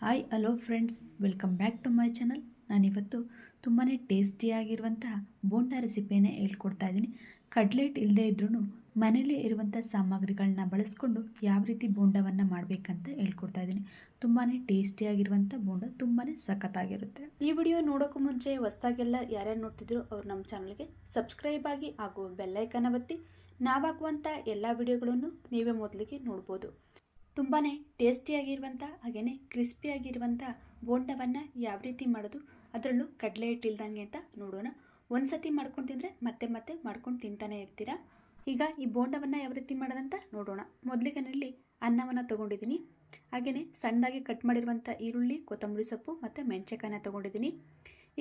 Hi, hello friends, welcome back to my channel. ನಾನಿವತ್ತು ತುಂಬಾ ಟೇಸ್ಟಿಯಾಗಿರುವಂತಹ ಬೋಂಡಾ ರೆಸಿಪಿಯನ್ನು ಹೇಳ್ಕೊಡ್ತಾ ಇದ್ದೀನಿ. ಕಡ್ಲೆಟ್ ಇಲ್ಲದೇ ಇದ್ರೂ ಮನೆಯಲ್ಲೇ ಇರುವಂಥ ಸಾಮಗ್ರಿಗಳನ್ನ ಬಳಸ್ಕೊಂಡು ಯಾವ ರೀತಿ ಬೋಂಡವನ್ನು ಮಾಡಬೇಕಂತ ಹೇಳ್ಕೊಡ್ತಾ ಇದ್ದೀನಿ. ತುಂಬಾ ಟೇಸ್ಟಿಯಾಗಿರುವಂಥ ಬೋಂಡ ತುಂಬಾ ಸಖತ್ತಾಗಿರುತ್ತೆ. ಈ ವಿಡಿಯೋ ನೋಡೋಕ್ಕೂ ಮುಂಚೆ ಹೊಸ್ದಾಗೆಲ್ಲ ಯಾರ್ಯಾರು ನೋಡ್ತಿದ್ರು ಅವ್ರು ನಮ್ಮ ಚಾನಲ್ಗೆ ಸಬ್ಸ್ಕ್ರೈಬ್ ಆಗಿ ಹಾಗೂ ಬೆಲ್ಲೈಕನ ಒತ್ತಿ. ನಾವಾಗುವಂಥ ಎಲ್ಲ ವಿಡಿಯೋಗಳನ್ನು ನೀವೇ ಮೊದಲಿಗೆ ನೋಡ್ಬೋದು. ತುಂಬಾ ಟೇಸ್ಟಿಯಾಗಿರುವಂಥ ಹಾಗೆಯೇ ಕ್ರಿಸ್ಪಿಯಾಗಿರುವಂಥ ಬೋಂಡವನ್ನು ಯಾವ ರೀತಿ ಮಾಡೋದು, ಅದರಲ್ಲೂ ಕಡಲೆ ಹಿಟ್ಟಿಲ್ದಂಗೆ ಅಂತ ನೋಡೋಣ. ಒಂದು ಸತಿ ಮಾಡ್ಕೊಂಡು ತಿಂದರೆ ಮತ್ತೆ ಮತ್ತೆ ಮಾಡ್ಕೊಂಡು ತಿಂತಾನೆ ಇರ್ತೀರಾ? ಈಗ ಈ ಬೋಂಡವನ್ನು ಯಾವ ರೀತಿ ಮಾಡೋದಂತ ನೋಡೋಣ. ಮೊದಲಿಗೆ ನಾನಿಲ್ಲಿ ಅನ್ನವನ್ನು ತೊಗೊಂಡಿದ್ದೀನಿ ಹಾಗೆಯೇ ಸಣ್ಣದಾಗಿ ಕಟ್ ಮಾಡಿರುವಂಥ ಈರುಳ್ಳಿ, ಕೊತ್ತಂಬರಿ ಸೊಪ್ಪು ಮತ್ತು ಮೆಣಸೆಕಾಯನ್ನ ತೊಗೊಂಡಿದ್ದೀನಿ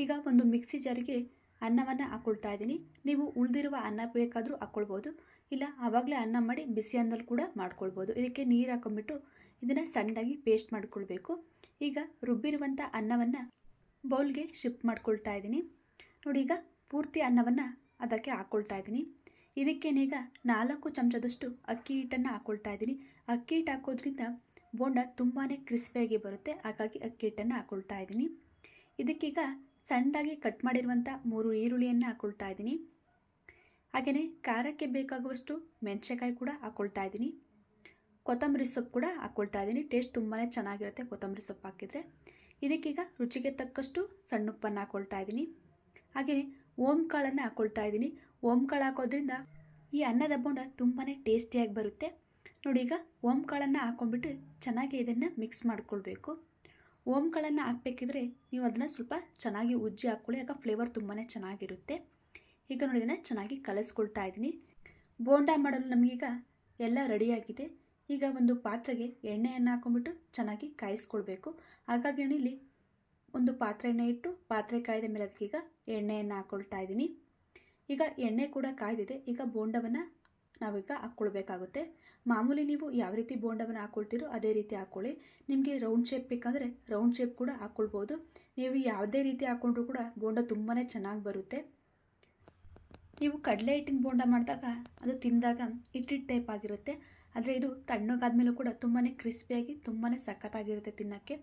ಈಗ ಒಂದು ಮಿಕ್ಸಿ ಜಾರಿಗೆ ಅನ್ನವನ್ನು ಹಾಕ್ಕೊಳ್ತಾ ಇದ್ದೀನಿ. ನೀವು ಉಳಿದಿರುವ ಅನ್ನ ಬೇಕಾದರೂ ಹಾಕ್ಕೊಳ್ಬೋದು ಇಲ್ಲ, ಆವಾಗಲೇ ಅನ್ನ ಮಾಡಿ ಬಿಸಿ ಅನ್ನದಲ್ಲಿ ಕೂಡ ಮಾಡ್ಕೊಳ್ಬೋದು. ಇದಕ್ಕೆ ನೀರು ಹಾಕೊಂಡ್ಬಿಟ್ಟು ಇದನ್ನು ಸಣ್ಣದಾಗಿ ಪೇಸ್ಟ್ ಮಾಡ್ಕೊಳ್ಬೇಕು. ಈಗ ರುಬ್ಬಿರುವಂಥ ಅನ್ನವನ್ನು ಬೌಲ್ಗೆ ಶಿಫ್ಟ್ ಮಾಡ್ಕೊಳ್ತಾ ಇದ್ದೀನಿ. ನೋಡಿ, ಈಗ ಪೂರ್ತಿ ಅನ್ನವನ್ನು ಅದಕ್ಕೆ ಹಾಕ್ಕೊಳ್ತಾ ಇದ್ದೀನಿ. ಇದಕ್ಕೇನೀಗ ನಾಲ್ಕು ಚಮಚದಷ್ಟು ಅಕ್ಕಿ ಹಿಟ್ಟನ್ನು ಹಾಕ್ಕೊಳ್ತಾ ಇದ್ದೀನಿ. ಅಕ್ಕಿ ಹಿಟ್ಟು ಹಾಕೋದ್ರಿಂದ ಬೋಂಡ ತುಂಬಾ ಕ್ರಿಸ್ಪಿಯಾಗಿ ಬರುತ್ತೆ. ಹಾಗಾಗಿ ಅಕ್ಕಿ ಹಿಟ್ಟನ್ನು ಹಾಕ್ಕೊಳ್ತಾ ಇದ್ದೀನಿ. ಇದಕ್ಕೀಗ ಸಣ್ಣದಾಗಿ ಕಟ್ ಮಾಡಿರುವಂಥ ಮೂರು ಈರುಳ್ಳಿಯನ್ನು ಹಾಕ್ಕೊಳ್ತಾ ಇದ್ದೀನಿ. ಹಾಗೆಯೇ ಖಾರಕ್ಕೆ ಬೇಕಾಗುವಷ್ಟು ಮೆಣಸೆಕಾಯಿ ಕೂಡ ಹಾಕ್ಕೊಳ್ತಾ ಇದ್ದೀನಿ. ಕೊತ್ತಂಬರಿ ಸೊಪ್ಪು ಕೂಡ ಹಾಕ್ಕೊಳ್ತಾ ಇದ್ದೀನಿ. ಟೇಸ್ಟ್ ತುಂಬಾ ಚೆನ್ನಾಗಿರುತ್ತೆ ಕೊತ್ತಂಬರಿ ಸೊಪ್ಪು ಹಾಕಿದರೆ. ಇದಕ್ಕೀಗ ರುಚಿಗೆ ತಕ್ಕಷ್ಟು ಸಣ್ಣ ಉಪ್ಪನ್ನು ಹಾಕ್ಕೊಳ್ತಾ ಇದ್ದೀನಿ. ಹಾಗೆಯೇ ಓಮ್ ಕಾಳನ್ನು ಹಾಕ್ಕೊಳ್ತಾ ಇದ್ದೀನಿ. ಓಮ್ ಕಾಳು ಹಾಕೋದ್ರಿಂದ ಈ ಅನ್ನದ ಬೋಂಡ ತುಂಬಾ ಟೇಸ್ಟಿಯಾಗಿ ಬರುತ್ತೆ. ನೋಡಿ ಈಗ ಓಮ್ ಕಾಳನ್ನು ಹಾಕ್ಕೊಂಡ್ಬಿಟ್ಟು ಚೆನ್ನಾಗಿ ಇದನ್ನು ಮಿಕ್ಸ್ ಮಾಡ್ಕೊಳ್ಬೇಕು. ಓಂ ಹಾಕ್ಬೇಕಿದ್ರೆ ಹಾಕಬೇಕಿದ್ರೆ ನೀವು ಅದನ್ನು ಸ್ವಲ್ಪ ಚೆನ್ನಾಗಿ ಉಜ್ಜಿ ಹಾಕ್ಕೊಳ್ಳಿ. ಆಗ ಫ್ಲೇವರ್ ತುಂಬಾ ಚೆನ್ನಾಗಿರುತ್ತೆ. ಈಗ ನೋಡಿ ಇದನ್ನು ಚೆನ್ನಾಗಿ ಕಲಿಸ್ಕೊಳ್ತಾ ಇದ್ದೀನಿ. ಬೋಂಡ ಮಾಡಲು ನಮಗೀಗ ಎಲ್ಲ ರೆಡಿಯಾಗಿದೆ ಈಗ ಒಂದು ಪಾತ್ರೆಗೆ ಎಣ್ಣೆಯನ್ನು ಹಾಕೊಂಡ್ಬಿಟ್ಟು ಚೆನ್ನಾಗಿ ಕಾಯಿಸ್ಕೊಳ್ಬೇಕು. ಹಾಗಾಗಿ ಇಲ್ಲಿ ಒಂದು ಪಾತ್ರೆಯನ್ನು ಇಟ್ಟು ಪಾತ್ರೆ ಕಾಯ್ದ ಮೇಲೆ ಅದಕ್ಕೀಗ ಎಣ್ಣೆಯನ್ನು ಹಾಕ್ಕೊಳ್ತಾ ಇದ್ದೀನಿ. ಈಗ ಎಣ್ಣೆ ಕೂಡ ಕಾಯ್ದಿದೆ. ಈಗ ಬೋಂಡವನ್ನು ನಾವೀಗ ಹಾಕ್ಕೊಳ್ಬೇಕಾಗುತ್ತೆ. ಮಾಮೂಲಿ ನೀವು ಯಾವ ರೀತಿ ಬೋಂಡವನ್ನು ಹಾಕ್ಕೊಳ್ತೀರೋ ಅದೇ ರೀತಿ ಹಾಕ್ಕೊಳ್ಳಿ. ನಿಮಗೆ ರೌಂಡ್ ಶೇಪ್ ಬೇಕಂದರೆ ರೌಂಡ್ ಶೇಪ್ ಕೂಡ ಹಾಕ್ಕೊಳ್ಬೋದು. ನೀವು ಯಾವುದೇ ರೀತಿ ಹಾಕ್ಕೊಂಡ್ರೂ ಕೂಡ ಬೋಂಡ ತುಂಬಾ ಚೆನ್ನಾಗಿ ಬರುತ್ತೆ. ನೀವು ಕಡಲೆ ಹಿಟ್ಟಿನ ಬೋಂಡ ಮಾಡಿದಾಗ ಅದು ತಿಂದಾಗ ಹಿಟ್ಟಿಟ್ಟು ಟೈಪ್ ಆಗಿರುತ್ತೆ. ಆದರೆ ಇದು ತಣ್ಣಗಾದ್ಮೇಲೂ ಕೂಡ ತುಂಬಾ ಕ್ರಿಸ್ಪಿಯಾಗಿ ತುಂಬಾ ಸಖತ್ತಾಗಿರುತ್ತೆ ತಿನ್ನೋಕ್ಕೆ.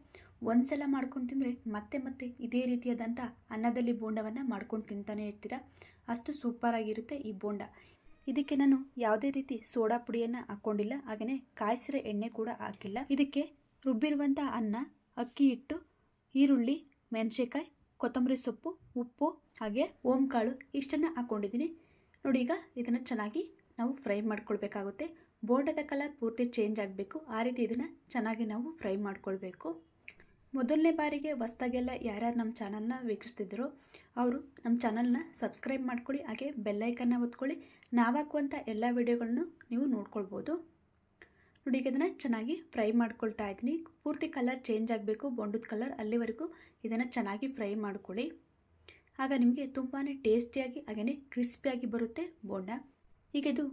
ಒಂದ್ಸಲ ಮಾಡ್ಕೊಂಡು ತಿಂದರೆ ಮತ್ತೆ ಮತ್ತೆ ಇದೇ ರೀತಿಯಾದಂಥ ಅನ್ನದಲ್ಲಿ ಬೋಂಡವನ್ನು ಮಾಡ್ಕೊಂಡು ತಿಂತಾನೆ ಇರ್ತೀರ. ಅಷ್ಟು ಸೂಪರಾಗಿರುತ್ತೆ ಈ ಬೋಂಡ. ಇದಕ್ಕೆ ನಾನು ಯಾವುದೇ ರೀತಿ ಸೋಡಾ ಪುಡಿಯನ್ನು ಹಾಕ್ಕೊಂಡಿಲ್ಲ ಹಾಗೆಯೇ ಕಾಯಿಸಿರೋ ಎಣ್ಣೆ ಕೂಡ ಹಾಕಿಲ್ಲ. ಇದಕ್ಕೆ ರುಬ್ಬಿರುವಂಥ ಅನ್ನ, ಅಕ್ಕಿ ಹಿಟ್ಟು, ಈರುಳ್ಳಿ ಮೆಣಸೆಕಾಯಿ ಕೊತ್ತಂಬರಿ ಸೊಪ್ಪು, ಉಪ್ಪು, ಹಾಗೆ ಓಂಕಾಳು ಇಷ್ಟನ್ನು ಹಾಕ್ಕೊಂಡಿದ್ದೀನಿ ನೋಡಿ ಈಗ ಇದನ್ನು ಚೆನ್ನಾಗಿ ನಾವು ಫ್ರೈ ಮಾಡ್ಕೊಳ್ಬೇಕಾಗುತ್ತೆ. ಬೋಂಡದ ಕಲರ್ ಪೂರ್ತಿ ಚೇಂಜ್ ಆಗಬೇಕು. ಆ ರೀತಿ ಇದನ್ನು ಚೆನ್ನಾಗಿ ನಾವು ಫ್ರೈ ಮಾಡ್ಕೊಳ್ಬೇಕು. ಮೊದಲನೇ ಬಾರಿಗೆ ಹೊಸ್ದಾಗೆಲ್ಲ ಯಾರ್ಯಾರು ನಮ್ಮ ಚಾನಲ್ನ ವೀಕ್ಷಿಸ್ತಿದ್ರು ಅವರು ನಮ್ಮ ಚಾನಲ್ನ ಸಬ್ಸ್ಕ್ರೈಬ್ ಮಾಡ್ಕೊಳ್ಳಿ, ಹಾಗೆ ಬೆಲ್ಲೈಕನ್ನ ಒತ್ಕೊಳ್ಳಿ. ನಾವು ಹಾಕುವಂಥ ಎಲ್ಲ ವಿಡಿಯೋಗಳನ್ನು ನೀವು ನೋಡ್ಕೊಳ್ಬೋದು. ನೋಡಿ, ಈಗ ಇದನ್ನು ಚೆನ್ನಾಗಿ ಫ್ರೈ ಮಾಡ್ಕೊಳ್ತಾ ಇದ್ದೀನಿ. ಪೂರ್ತಿ ಕಲರ್ ಚೇಂಜ್ ಆಗಬೇಕು, ಬೊಂಡದ ಕಲರ್ ಅಲ್ಲಿವರೆಗೂ ಇದನ್ನು ಚೆನ್ನಾಗಿ ಫ್ರೈ ಮಾಡ್ಕೊಳ್ಳಿ. ಆಗ ನಿಮಗೆ ತುಂಬಾ ಟೇಸ್ಟಿಯಾಗಿ, ಹಾಗೆಯೇ ಕ್ರಿಸ್ಪಿಯಾಗಿ ಬರುತ್ತೆ ಬೋಂಡ. ಈಗ ಇದು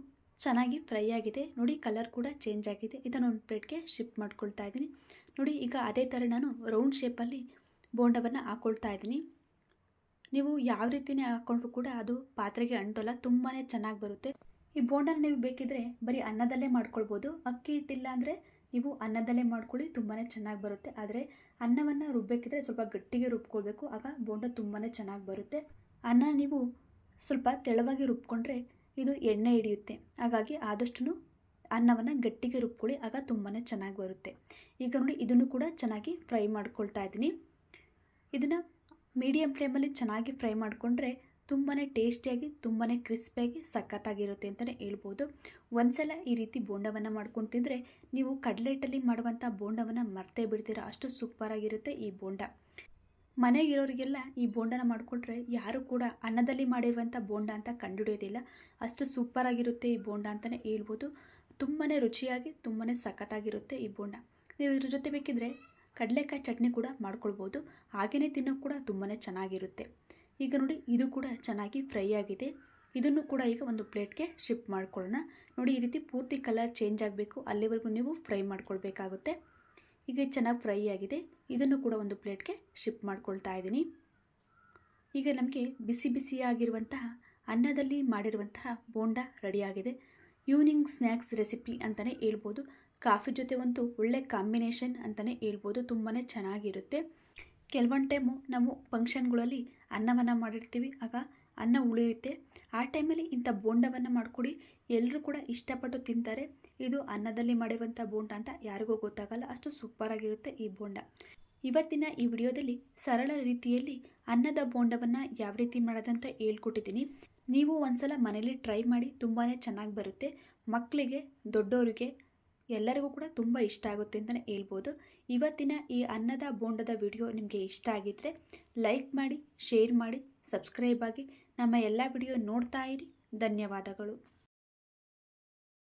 ಚೆನ್ನಾಗಿ ಫ್ರೈ ಆಗಿದೆ. ನೋಡಿ, ಕಲರ್ ಕೂಡ ಚೇಂಜ್ ಆಗಿದೆ. ಇದನ್ನು ಒಂದು ಪ್ಲೇಟ್ಗೆ ಶಿಫ್ಟ್ ಮಾಡ್ಕೊಳ್ತಾ ಇದ್ದೀನಿ. ನೋಡಿ, ಈಗ ಅದೇ ಥರ ನಾನು ರೌಂಡ್ ಶೇಪಲ್ಲಿ ಬೋಂಡವನ್ನು ಹಾಕ್ಕೊಳ್ತಾ ಇದ್ದೀನಿ. ನೀವು ಯಾವ ರೀತಿಯೇ ಹಾಕ್ಕೊಂಡ್ರು ಕೂಡ ಅದು ಪಾತ್ರೆಗೆ ಅಂಟೋಲ್ಲ ತುಂಬಾ ಚೆನ್ನಾಗಿ ಬರುತ್ತೆ. ಈ ಬೋಂಡನ ನೀವು ಬೇಕಿದ್ರೆ ಬರೀ ಅನ್ನದಲ್ಲೇ ಮಾಡ್ಕೊಳ್ಬೋದು. ಅಕ್ಕಿ ಹಿಟ್ಟಿಲ್ಲ ಅಂದರೆ ನೀವು ಅನ್ನದಲ್ಲೇ ಮಾಡ್ಕೊಳ್ಳಿ ತುಂಬಾ ಚೆನ್ನಾಗಿ ಬರುತ್ತೆ. ಆದರೆ ಅನ್ನವನ್ನು ರುಬ್ಬೇಕಿದ್ರೆ ಸ್ವಲ್ಪ ಗಟ್ಟಿಗೆ ರುಬ್ಕೊಳ್ಬೇಕು. ಆಗ ಬೋಂಡ ತುಂಬಾ ಚೆನ್ನಾಗಿ ಬರುತ್ತೆ. ಅನ್ನ ನೀವು ಸ್ವಲ್ಪ ತೆಳುವಾಗಿ ರುಬ್ಕೊಂಡ್ರೆ ಇದು ಎಣ್ಣೆ ಹಿಡಿಯುತ್ತೆ. ಹಾಗಾಗಿ ಆದಷ್ಟು ಅನ್ನವನ್ನು ಗಟ್ಟಿಗೆ ರುಬ್ಕೊಳ್ಳಿ, ಆಗ ತುಂಬಾ ಚೆನ್ನಾಗಿ ಬರುತ್ತೆ. ಈಗ ನೋಡಿ ಇದನ್ನು ಕೂಡ ಚೆನ್ನಾಗಿ ಫ್ರೈ ಮಾಡ್ಕೊಳ್ತಾ ಇದ್ದೀನಿ. ಇದನ್ನು ಮೀಡಿಯಮ್ ಫ್ಲೇಮಲ್ಲಿ ಚೆನ್ನಾಗಿ ಫ್ರೈ ಮಾಡಿಕೊಂಡ್ರೆ ತುಂಬಾ ಟೇಸ್ಟಿಯಾಗಿ ತುಂಬಾ ಕ್ರಿಸ್ಪಿಯಾಗಿ, ಸಖತ್ತಾಗಿರುತ್ತೆ ಅಂತಲೇ ಹೇಳ್ಬೋದು. ಒಂದ್ಸಲ ಈ ರೀತಿ ಬೋಂಡವನ್ನು ಮಾಡ್ಕೊಂಡು ತಿಂದರೆ ನೀವು ಕಡಲೇಟಲ್ಲಿ ಮಾಡುವಂಥ ಬೋಂಡವನ್ನು ಮರ್ತೇ ಬಿಡ್ತೀರಾ. ಅಷ್ಟು ಸೂಪರಾಗಿರುತ್ತೆ ಈ ಬೋಂಡ. ಮನೆಗಿರೋರಿಗೆಲ್ಲ ಈ ಬೋಂಡನ ಮಾಡಿಕೊಟ್ರೆ ಯಾರು ಕೂಡ ಅನ್ನದಲ್ಲಿ ಮಾಡಿರುವಂಥ ಬೋಂಡ ಅಂತ ಕಂಡುಹಿಡಿಯೋದಿಲ್ಲ. ಅಷ್ಟು ಸೂಪರಾಗಿರುತ್ತೆ ಈ ಬೋಂಡ ಅಂತಲೇ ಹೇಳ್ಬೋದು. ತುಂಬಾ ರುಚಿಯಾಗಿ ತುಂಬಾ ಸಖತ್ತಾಗಿರುತ್ತೆ ಈ ಬೋಂಡ. ನೀವು ಇದ್ರ ಜೊತೆ ಬೇಕಿದ್ರೆ ಕಡಲೆಕಾಯಿ ಚಟ್ನಿ ಕೂಡ ಮಾಡ್ಕೊಳ್ಬೋದು. ಹಾಗೆಯೇ ತಿನ್ನೋಕೆ ಕೂಡ ತುಂಬಾ ಚೆನ್ನಾಗಿರುತ್ತೆ. ಈಗ ನೋಡಿ, ಇದು ಕೂಡ ಚೆನ್ನಾಗಿ ಫ್ರೈ ಆಗಿದೆ. ಇದನ್ನು ಕೂಡ ಈಗ ಒಂದು ಪ್ಲೇಟ್ಗೆ ಶಿಫ್ಟ್ ಮಾಡ್ಕೊಳ್ಳೋಣ. ನೋಡಿ, ಈ ರೀತಿ ಪೂರ್ತಿ ಕಲರ್ ಚೇಂಜ್ ಆಗಬೇಕು. ಅಲ್ಲಿವರೆಗೂ ನೀವು ಫ್ರೈ ಮಾಡ್ಕೊಳ್ಬೇಕಾಗುತ್ತೆ. ಈಗ ಚೆನ್ನಾಗಿ ಫ್ರೈ ಆಗಿದೆ. ಇದನ್ನು ಕೂಡ ಒಂದು ಪ್ಲೇಟ್ಗೆ ಶಿಫ್ಟ್ ಮಾಡ್ಕೊಳ್ತಾ ಇದ್ದೀನಿ. ಈಗ ನಮಗೆ ಬಿಸಿ ಬಿಸಿಯಾಗಿರುವಂತಹ ಅನ್ನದಲ್ಲಿ ಮಾಡಿರುವಂತಹ ಬೋಂಡ ರೆಡಿಯಾಗಿದೆ ಈವ್ನಿಂಗ್ ಸ್ನ್ಯಾಕ್ಸ್ ರೆಸಿಪಿ ಅಂತಲೇ ಹೇಳ್ಬೋದು. ಕಾಫಿ ಜೊತೆ ಒಂದು ಒಳ್ಳೆ ಕಾಂಬಿನೇಷನ್ ಅಂತಲೇ ಹೇಳ್ಬೋದು. ತುಂಬಾ ಚೆನ್ನಾಗಿರುತ್ತೆ. ಕೆಲವೊಂದು ಟೈಮು ನಾವು ಫಂಕ್ಷನ್ಗಳಲ್ಲಿ ಅನ್ನವನ್ನು ಮಾಡಿರ್ತೀವಿ. ಆಗ ಅನ್ನ ಉಳಿಯುತ್ತೆ. ಆ ಟೈಮಲ್ಲಿ ಇಂಥ ಬೋಂಡವನ್ನು ಮಾಡಿಕೊಡಿ. ಎಲ್ಲರೂ ಕೂಡ ಇಷ್ಟಪಟ್ಟು ತಿಂತಾರೆ. ಇದು ಅನ್ನದಲ್ಲಿ ಮಾಡಿರುವಂಥ ಬೋಂಡ ಅಂತ ಯಾರಿಗೂ ಗೊತ್ತಾಗಲ್ಲ. ಅಷ್ಟು ಸೂಪರಾಗಿರುತ್ತೆ ಈ ಬೋಂಡ. ಇವತ್ತಿನ ಈ ವಿಡಿಯೋದಲ್ಲಿ ಸರಳ ರೀತಿಯಲ್ಲಿ ಅನ್ನದ ಬೋಂಡವನ್ನು ಯಾವ ರೀತಿ ಮಾಡೋದಂತ ಹೇಳ್ಕೊಟ್ಟಿದ್ದೀನಿ. ನೀವು ಒಂದ್ಸಲ ಮನೇಲಿ ಟ್ರೈ ಮಾಡಿ. ತುಂಬಾ ಚೆನ್ನಾಗಿ ಬರುತ್ತೆ. ಮಕ್ಕಳಿಗೆ ದೊಡ್ಡವರಿಗೆ ಎಲ್ಲರಿಗೂ ಕೂಡ ತುಂಬ ಇಷ್ಟ ಆಗುತ್ತೆ ಅಂತಲೇ ಹೇಳ್ಬೋದು. ಇವತ್ತಿನ ಈ ಅನ್ನದ ಬೋಂಡದ ವಿಡಿಯೋ ನಿಮಗೆ ಇಷ್ಟ ಆಗಿದ್ದರೆ ಲೈಕ್ ಮಾಡಿ, ಶೇರ್ ಮಾಡಿ, ಸಬ್ಸ್ಕ್ರೈಬ್ ಆಗಿ ನಮ್ಮ ಎಲ್ಲ ವಿಡಿಯೋ ನೋಡ್ತಾ ಇರಿ. ಧನ್ಯವಾದಗಳು.